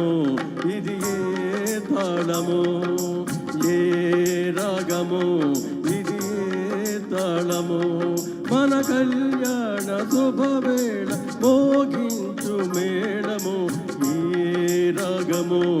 తాళము ఇది ఏ తాళము? ఏ రాగము? ఇది ఏ తాళము? మన కళ్యాణ శుభవేళ మోగించు మేళము. ఏ రాగము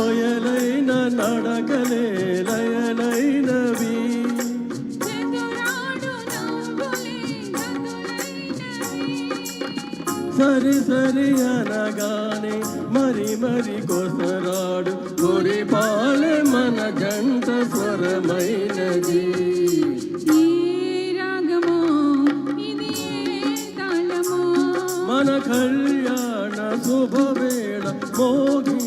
ఓయలైన నడకలే లయలైనవి. సరి సరి అనగానే మరి మరి కొసరాడు కొడి పాలె మన జంట స్వరమైనది. మన కళ్యాణ శుభవేళ మోగించు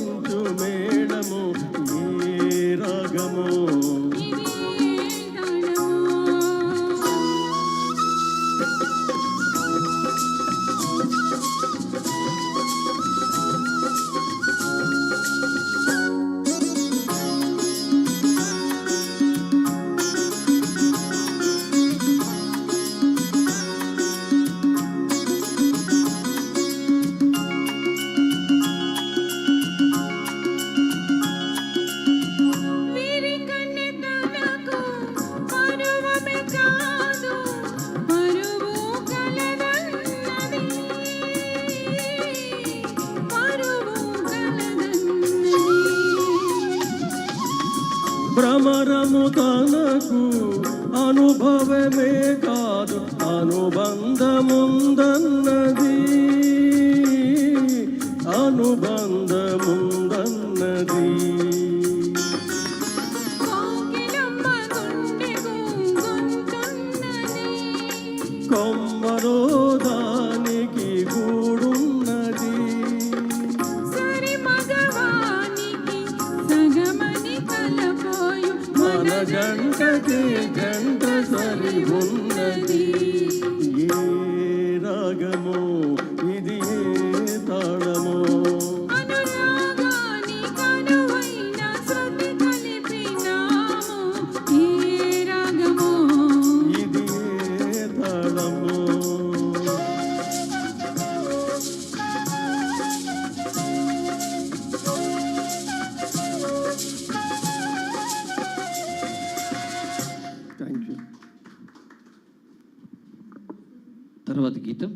భ్రమరము తనకు అనుభవమే కాదు అనుబంధముందన్నది అనుబంధముందన్నది కోకిలమ్మ గుండెకు గొంతున్నది కొమ్మలో జంటకి జంట సరి ఉన్నది. ఏ రాగమో థ్యాంక్ యూ తర్వాత గీతం